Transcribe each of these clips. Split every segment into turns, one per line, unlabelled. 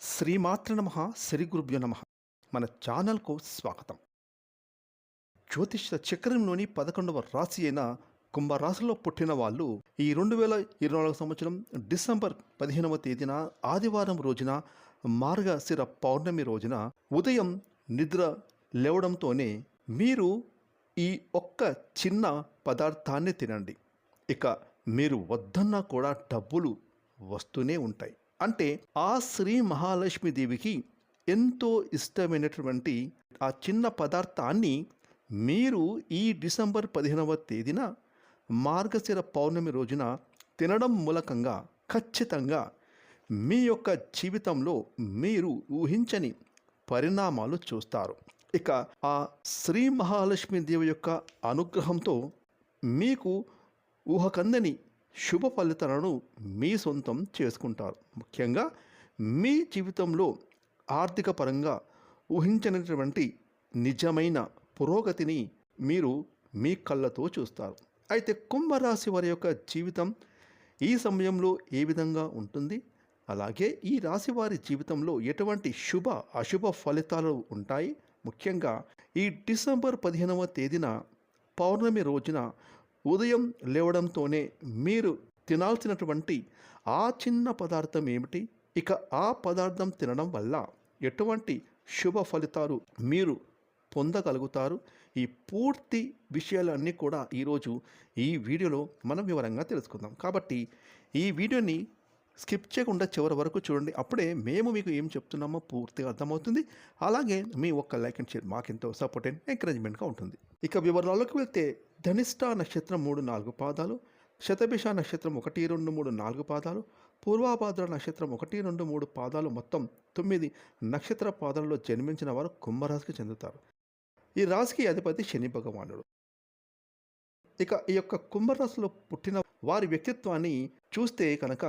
శ్రీమాత్ర నమ శ్రీ గురుభ్యో నమ. మన ఛానల్కు స్వాగతం. జ్యోతిష చక్రంలోని పదకొండవ రాశి అయిన కుంభరాశిలో పుట్టిన వాళ్ళు ఈ రెండు వేల ఇరవై నాలుగు సంవత్సరం డిసెంబర్ పదిహేనవ తేదీన ఆదివారం రోజున మార్గశిర పౌర్ణమి రోజున ఉదయం నిద్ర లేవడంతోనే మీరు ఈ ఒక్క చిన్న పదార్థాన్ని తినండి. ఇక మీరు వద్దన్నా కూడా డబ్బులు వస్తూనే ఉంటాయి. అంటే ఆ శ్రీ మహాలక్ష్మీదేవికి ఎంతో ఇష్టమైనటువంటి ఆ చిన్న పదార్థాన్ని మీరు ఈ డిసెంబర్ పదిహేనవ తేదీన మార్గశిర పౌర్ణమి రోజున తినడం మూలకంగా ఖచ్చితంగా మీ యొక్క జీవితంలో మీరు ఊహించని పరిణామాలు చూస్తారు. ఇక ఆ శ్రీ మహాలక్ష్మీదేవి యొక్క అనుగ్రహంతో మీకు ఊహకందని శుభ ఫలితాలను మీ సొంతం చేసుకుంటారు. ముఖ్యంగా మీ జీవితంలో ఆర్థిక పరంగా ఊహించినటువంటి నిజమైన పురోగతిని మీరు మీ కళ్ళతో చూస్తారు. అయితే కుంభరాశి వారి యొక్క జీవితం ఈ సమయంలో ఏ విధంగా ఉంటుంది? అలాగే ఈ రాశి వారి జీవితంలో ఎటువంటి శుభ అశుభ ఫలితాలు ఉంటాయి? ముఖ్యంగా ఈ డిసెంబర్ పదిహేనవ తేదీన పౌర్ణమి రోజున ఉదయం లేవడంతోనే మీరు తినాల్సినటువంటి ఆ చిన్న పదార్థం ఏమిటి? ఇక ఆ పదార్థం తినడం వల్ల ఎటువంటి శుభ ఫలితాలు మీరు పొందగలుగుతారు? ఈ పూర్తి విషయాలన్నీ కూడా ఈరోజు ఈ వీడియోలో మనం వివరంగా తెలుసుకుందాం. కాబట్టి ఈ వీడియోని స్కిప్ చేయకుండా చివరి వరకు చూడండి. అప్పుడే మేము మీకు ఏం చెప్తున్నామో పూర్తిగా అర్థమవుతుంది. అలాగే మీ ఒక్క లైక్ అండ్ షేర్ మాకెంతో సపోర్ట్ అండ్ ఎంకరేజ్మెంట్గా ఉంటుంది. ఇక వివరాల్లోకి వెళ్తే ధనిష్ట నక్షత్రం మూడు నాలుగు పాదాలు శతభిష నక్షత్రం ఒకటి రెండు మూడు నాలుగు పాదాలు పూర్వాభాద్ర నక్షత్రం ఒకటి రెండు మూడు పాదాలు మొత్తం తొమ్మిది నక్షత్ర పాదాలలో జన్మించిన వారు కుంభరాశికి చెందుతారు. ఈ రాశికి అధిపతి శని భగవానుడు. ఇక ఈ యొక్క కుంభరాశిలో పుట్టిన వారి వ్యక్తిత్వాన్ని చూస్తే కనుక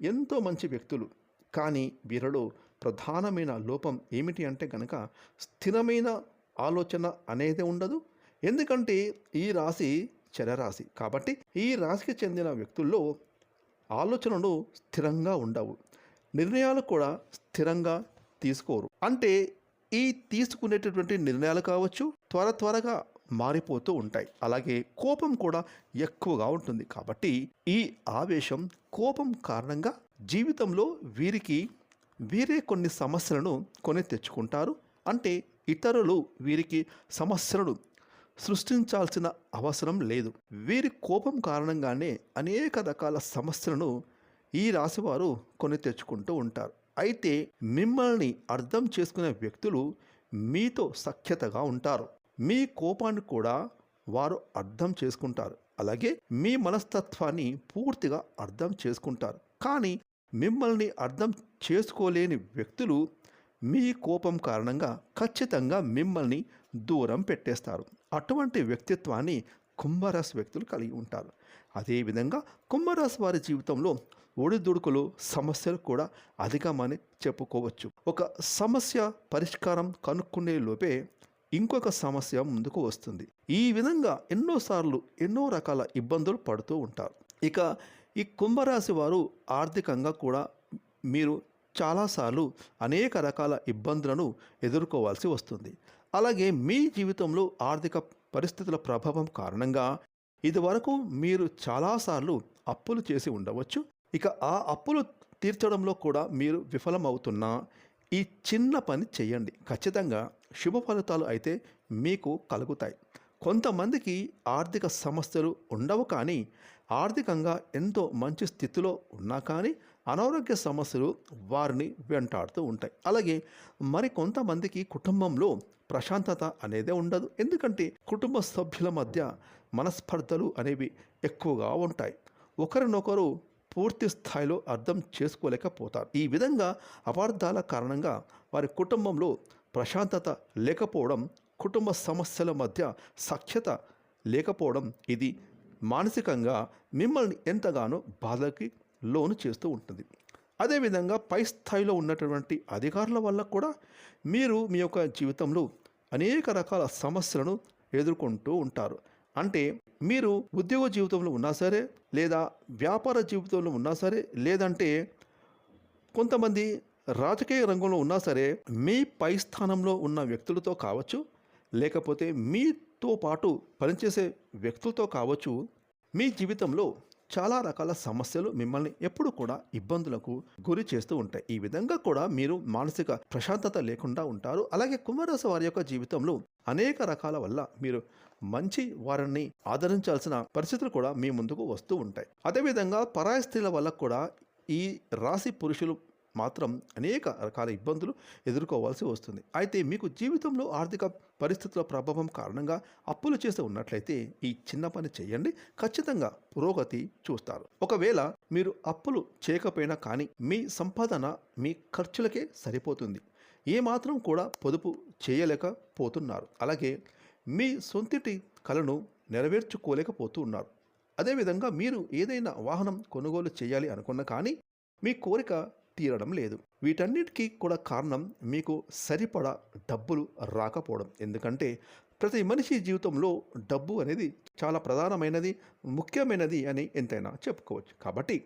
ఎంతో మంచి వ్యక్తులు. కానీ వీరిలో ప్రధానమైన లోపం ఏమిటి అంటే కనుక స్థిరమైన ఆలోచన అనేది ఉండదు. ఎందుకంటే ఈ రాశి చరరాశి. కాబట్టి ఈ రాశికి చెందిన వ్యక్తుల్లో ఆలోచనలు స్థిరంగా ఉండవు. నిర్ణయాలు కూడా స్థిరంగా తీసుకోరు. అంటే ఈ తీసుకునేటటువంటి నిర్ణయాలు కావచ్చు త్వర త్వరగా మారిపోతూ ఉంటాయి. అలాగే కోపం కూడా ఎక్కువగా ఉంటుంది. కాబట్టి ఈ ఆవేశం కోపం కారణంగా జీవితంలో వీరికి వీరే కొన్ని సమస్యలను కొని తెచ్చుకుంటారు. అంటే ఇతరులు వీరికి సమస్యలను సృష్టించాల్సిన అవసరం లేదు. వీరి కోపం కారణంగానే అనేక రకాల సమస్యలను ఈ రాశివారు కొని తెచ్చుకుంటూ ఉంటారు. అయితే మిమ్మల్ని అర్థం చేసుకునే వ్యక్తులు మీతో సఖ్యతగా ఉంటారు. మీ కోపాన్ని కూడా వారు అర్థం చేసుకుంటారు. అలాగే మీ మనస్తత్వాన్ని పూర్తిగా అర్థం చేసుకుంటారు. కానీ మిమ్మల్ని అర్థం చేసుకోలేని వ్యక్తులు మీ కోపం కారణంగా ఖచ్చితంగా మిమ్మల్ని దూరం పెట్టేస్తారు. అటువంటి వ్యక్తిత్వాన్ని కుంభరాశి వ్యక్తులు కలిగి ఉంటారు. అదేవిధంగా కుంభరాశి వారి జీవితంలో ఒడిదుడుకులు సమస్యలు కూడా అధికమని చెప్పుకోవచ్చు. ఒక సమస్య పరిష్కారం కనుక్కునే లోపే ఇంకొక సమస్య ముందుకు వస్తుంది. ఈ విధంగా ఎన్నోసార్లు ఎన్నో రకాల ఇబ్బందులు పడుతూ ఉంటారు. ఇక ఈ కుంభరాశి వారు ఆర్థికంగా కూడా మీరు చాలాసార్లు అనేక రకాల ఇబ్బందులను ఎదుర్కోవాల్సి వస్తుంది. అలాగే మీ జీవితంలో ఆర్థిక పరిస్థితుల ప్రభావం కారణంగా ఇదివరకు మీరు చాలాసార్లు అప్పులు చేసి ఉండవచ్చు. ఇక ఆ అప్పులు తీర్చడంలో కూడా మీరు విఫలమవుతున్నా ఈ చిన్న పని చేయండి ఖచ్చితంగా శుభ ఫలితాలు అయితే మీకు కలుగుతాయి. కొంతమందికి ఆర్థిక సమస్యలు ఉండవు కానీ ఆర్థికంగా ఎంతో మంచి స్థితిలో ఉన్నా కానీ అనారోగ్య సమస్యలు వారిని వెంటాడుతూ ఉంటాయి. అలాగే మరి కొంతమందికి కుటుంబంలో ప్రశాంతత అనేదే ఉండదు. ఎందుకంటే కుటుంబ సభ్యుల మధ్య మనస్పర్ధలు అనేవి ఎక్కువగా ఉంటాయి. ఒకరినొకరు పూర్తి స్థాయిలో అర్థం చేసుకోలేకపోతారు. ఈ విధంగా అపార్థాల కారణంగా వారి కుటుంబంలో ప్రశాంతత లేకపోవడం కుటుంబ సమస్యల మధ్య సఖ్యత లేకపోవడం ఇది మానసికంగా మిమ్మల్ని ఎంతగానో బాధకి లోను చేస్తూ ఉంటుంది. అదేవిధంగా పై స్థాయిలో ఉన్నటువంటి అధికారుల వల్ల కూడా మీరు మీ యొక్క జీవితంలో అనేక రకాల సమస్యలను ఎదుర్కొంటూ ఉంటారు. అంటే మీరు ఉద్యోగ జీవితంలో ఉన్నా సరే లేదా వ్యాపార జీవితంలో ఉన్నా సరే లేదంటే కొంతమంది రాజకీయ రంగంలో ఉన్నా సరే మీ పై స్థానంలో ఉన్న వ్యక్తులతో కావచ్చు లేకపోతే మీతో పాటు పనిచేసే వ్యక్తులతో కావచ్చు మీ జీవితంలో చాలా రకాల సమస్యలు మిమ్మల్ని ఎప్పుడు కూడా ఇబ్బందులకు గురి చేస్తూ ఉంటాయి. ఈ విధంగా కూడా మీరు మానసిక ప్రశాంతత లేకుండా ఉంటారు. అలాగే కుంభరాశి వారి యొక్క జీవితంలో అనేక రకాల వల్ల మీరు మంచి వారిని ఆదరించాల్సిన పరిస్థితులు కూడా మీ ముందుకు వస్తూ ఉంటాయి. అదేవిధంగా పరాయ స్త్రీల వల్ల కూడా ఈ రాశి పురుషులు మాత్రం అనేక రకాల ఇబ్బందులు ఎదుర్కోవాల్సి వస్తుంది. అయితే మీకు జీవితంలో ఆర్థిక పరిస్థితుల ప్రభావం కారణంగా అప్పులు చేసి ఉన్నట్లయితే ఈ చిన్న పని చేయండి. ఖచ్చితంగా పురోగతి చూస్తారు. ఒకవేళ మీరు అప్పులు చేయకపోయినా కానీ మీ సంపాదన మీ ఖర్చులకే సరిపోతుంది. ఏమాత్రం కూడా పొదుపు చేయలేకపోతున్నారు. అలాగే మీ సొంతిటి కలను నెరవేర్చుకోలేకపోతూ ఉన్నారు. అదేవిధంగా మీరు ఏదైనా వాహనం కొనుగోలు చేయాలి అనుకున్నా కానీ మీ కోరిక తీరడం లేదు. వీటన్నిటికీ కూడా కారణం మీకు సరిపడా డబ్బులు రాకపోవడం. ఎందుకంటే ప్రతి మనిషి జీవితంలో డబ్బు అనేది చాలా ప్రధానమైనది ముఖ్యమైనది అని ఎంతైనా చెప్పుకోవచ్చు. కాబట్టి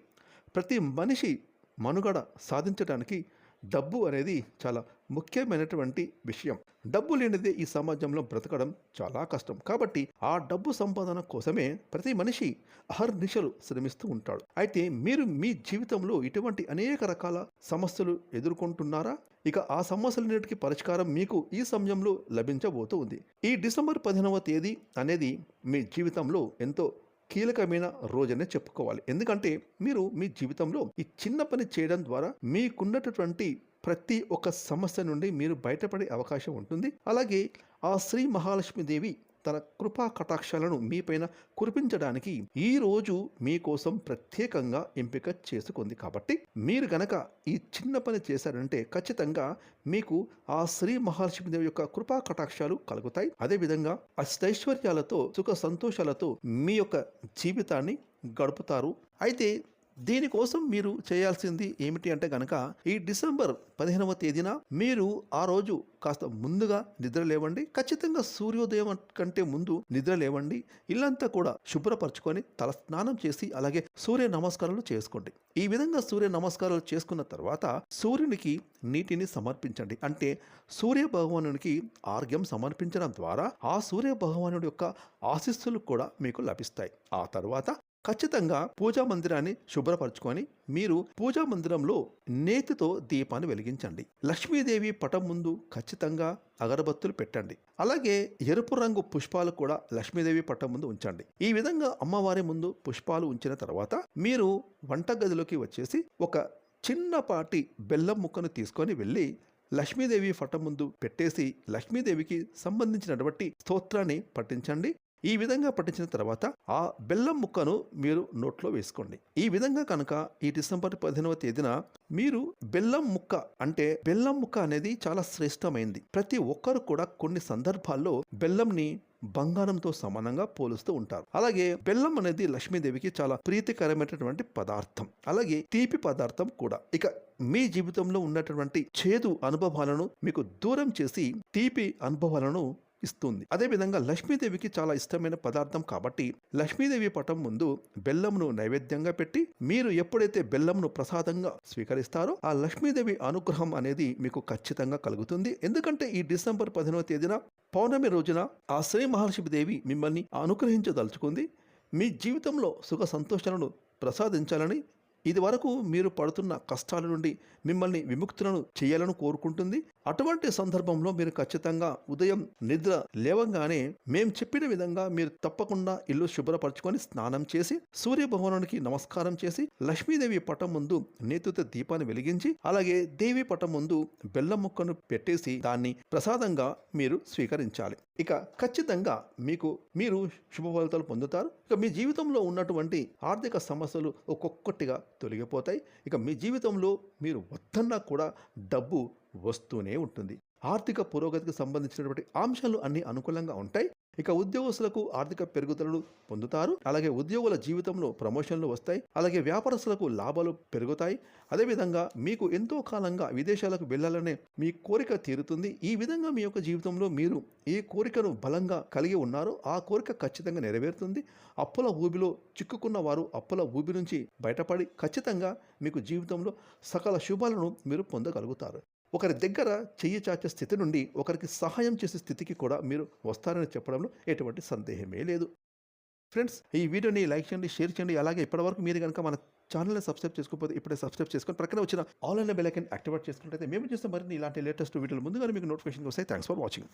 ప్రతి మనిషి మనుగడ సాధించడానికి డబ్బు అనేది చాలా ముఖ్యమైనటువంటి విషయం. డబ్బు లేనిదే ఈ సమాజంలో బ్రతకడం చాలా కష్టం. కాబట్టి ఆ డబ్బు సంపాదన కోసమే ప్రతి మనిషి అహర్నిశలు శ్రమిస్తూ ఉంటాడు. అయితే మీరు మీ జీవితంలో ఇటువంటి అనేక రకాల సమస్యలు ఎదుర్కొంటున్నారా? ఇక ఆ సమస్యలన్నిటికీ పరిష్కారం మీకు ఈ సమయంలో లభించబోతూ ఉంది ఈ డిసెంబర్ పదిహేనవ తేదీ అనేది మీ జీవితంలో ఎంతో కీలకమైన రోజనే చెప్పుకోవాలి. ఎందుకంటే మీరు మీ జీవితంలో ఈ చిన్న పని చేయడం ద్వారా మీకున్నటువంటి ప్రతి ఒక్క సమస్య నుండి మీరు బయటపడే అవకాశం ఉంటుంది. అలాగే ఆ శ్రీ మహాలక్ష్మీదేవి తన కృపా కటాక్షాలను మీపైన కురిపించడానికి ఈ రోజు మీకోసం ప్రత్యేకంగా ఎంపిక చేసుకుంది. కాబట్టి మీరు గనక ఈ చిన్న పని చేశారంటే ఖచ్చితంగా మీకు ఆ శ్రీ మహాలక్ష్మీదేవి యొక్క కృపా కటాక్షాలు కలుగుతాయి. అదేవిధంగా అష్టైశ్వర్యాలతో సుఖ సంతోషాలతో మీ యొక్క జీవితాన్ని గడుపుతారు. అయితే దీనికోసం మీరు చేయాల్సింది ఏమిటి అంటే గనక ఈ డిసెంబర్ పదిహేనవ తేదీన మీరు ఆ రోజు కాస్త ముందుగా నిద్ర లేవండి. ఖచ్చితంగా సూర్యోదయం కంటే ముందు నిద్ర లేవండి. ఇల్లంతా కూడా శుభ్రపరచుకొని తల స్నానం చేసి అలాగే సూర్య నమస్కారాలు చేసుకోండి. ఈ విధంగా సూర్య నమస్కారాలు చేసుకున్న తర్వాత సూర్యునికి నీటిని సమర్పించండి. అంటే సూర్య భగవానునికి ఆర్ఘ్యం సమర్పించడం ద్వారా ఆ సూర్య భగవానుడి యొక్క ఆశీస్సులు కూడా మీకు లభిస్తాయి. ఆ తర్వాత ఖచ్చితంగా పూజా మందిరాన్ని శుభ్రపరచుకొని మీరు పూజా మందిరంలో నేతితో దీపాన్ని వెలిగించండి. లక్ష్మీదేవి పటం ముందు ఖచ్చితంగా అగరబత్తులు పెట్టండి. అలాగే ఎరుపు రంగు పుష్పాలు కూడా లక్ష్మీదేవి పటం ముందు ఉంచండి. ఈ విధంగా అమ్మవారి ముందు పుష్పాలు ఉంచిన తర్వాత మీరు వంటగదిలోకి వచ్చేసి ఒక చిన్నపాటి బెల్లం ముక్కను తీసుకొని వెళ్ళి లక్ష్మీదేవి పటం ముందు పెట్టేసి లక్ష్మీదేవికి సంబంధించినటువంటి స్తోత్రాన్ని పఠించండి. ఈ విధంగా పట్టించిన తర్వాత ఆ బెల్లం ముక్కను మీరు నోట్లో వేసుకోండి. ఈ విధంగా కనుక ఈ డిసెంబర్ పదిహేనవ తేదీన మీరు బెల్లం ముక్క అంటే బెల్లం ముక్క అనేది చాలా శ్రేష్టమైంది. ప్రతి ఒక్కరు కూడా కొన్ని సందర్భాల్లో బెల్లంని బంగారంతో సమానంగా పోలుస్తూ ఉంటారు. అలాగే బెల్లం అనేది లక్ష్మీదేవికి చాలా ప్రీతికరమైనటువంటి పదార్థం. అలాగే తీపి పదార్థం కూడా. ఇక మీ జీవితంలో ఉన్నటువంటి చేదు అనుభవాలను మీకు దూరం చేసి తీపి అనుభవాలను ఇస్తుంది. అదేవిధంగా లక్ష్మీదేవికి చాలా ఇష్టమైన పదార్థం కాబట్టి లక్ష్మీదేవి పటం ముందు బెల్లంను నైవేద్యంగా పెట్టి మీరు ఎప్పుడైతే బెల్లంను ప్రసాదంగా స్వీకరిస్తారో ఆ లక్ష్మీదేవి అనుగ్రహం అనేది మీకు ఖచ్చితంగా కలుగుతుంది. ఎందుకంటే ఈ డిసెంబర్ పదిహేనవ తేదీన పౌర్ణమి రోజున ఆ శ్రీ మహర్షిదేవి మిమ్మల్ని అనుగ్రహించదలుచుకుంది. మీ జీవితంలో సుఖ సంతోషాలను ప్రసాదించాలని ఇదివరకు మీరు పడుతున్న కష్టాల నుండి మిమ్మల్ని విముక్తులను చేయాలని కోరుకుంటుంది. అటువంటి సందర్భంలో మీరు ఖచ్చితంగా ఉదయం నిద్ర లేవంగానే మేము చెప్పిన విధంగా మీరు తప్పకుండా ఇల్లు శుభ్రపరచుకొని స్నానం చేసి సూర్య భగవానునికి నమస్కారం చేసి లక్ష్మీదేవి పటం ముందు నేతుత దీపాన్ని వెలిగించి అలాగే దేవి పటం ముందు బెల్లం ముక్కను పెట్టేసి దాన్ని ప్రసాదంగా మీరు స్వీకరించాలి. ఇక ఖచ్చితంగా మీకు మీరు శుభ ఫలితాలు పొందుతారు. ఇక మీ జీవితంలో ఉన్నటువంటి ఆర్థిక సమస్యలు ఒక్కొక్కటిగా తొలగిపోతాయి. ఇక మీ జీవితంలో మీరు వద్దన్నా కూడా డబ్బు వస్తూనే ఉంటుంది. ఆర్థిక పురోగతికి సంబంధించినటువంటి అంశాలు అన్నీ అనుకూలంగా ఉంటాయి. ఇక ఉద్యోగస్తులకు ఆర్థిక పెరుగుదలను పొందుతారు. అలాగే ఉద్యోగుల జీవితంలో ప్రమోషన్లు వస్తాయి. అలాగే వ్యాపారస్తులకు లాభాలు పెరుగుతాయి. అదేవిధంగా మీకు ఎంతో కాలంగా విదేశాలకు వెళ్ళాలనే మీ కోరిక తీరుతుంది. ఈ విధంగా మీ యొక్క జీవితంలో మీరు ఏ కోరికను బలంగా కలిగి ఉన్నారో ఆ కోరిక ఖచ్చితంగా నెరవేరుతుంది. అప్పుల ఊబిలో చిక్కుకున్న వారు అప్పుల ఊబి నుంచి బయటపడి ఖచ్చితంగా మీకు జీవితంలో సకల శుభాలను మీరు పొందగలుగుతారు. ఒకరి దగ్గర చెయ్యి చాచే స్థితి నుండి ఒకరికి సహాయం చేసే స్థితికి కూడా మీరు వస్తారని చెప్పడంలో ఎటువంటి సందేహమే లేదు. ఫ్రెండ్స్ ఈ వీడియోని లైక్ చేయండి షేర్ చేయండి. అలాగే ఇప్పటివరకు మీరు కనుక మన ఛానల్ని సబ్స్క్రైబ్ చేసుకోకపోతే ఇప్పుడే సబ్స్క్రైబ్ చేసుకొని ప్రక్కన వచ్చిన ఆన్లైన్ బెల్ ఐకన్ యాక్టివేట్ చేసుకుంటే మేము చేస్తే మరిన్ని ఇలాంటి లేటెస్ట్ వీడియోలు ముందుగానే మీకు నోటిఫికేషన్ వస్తాయి. Thanks for watching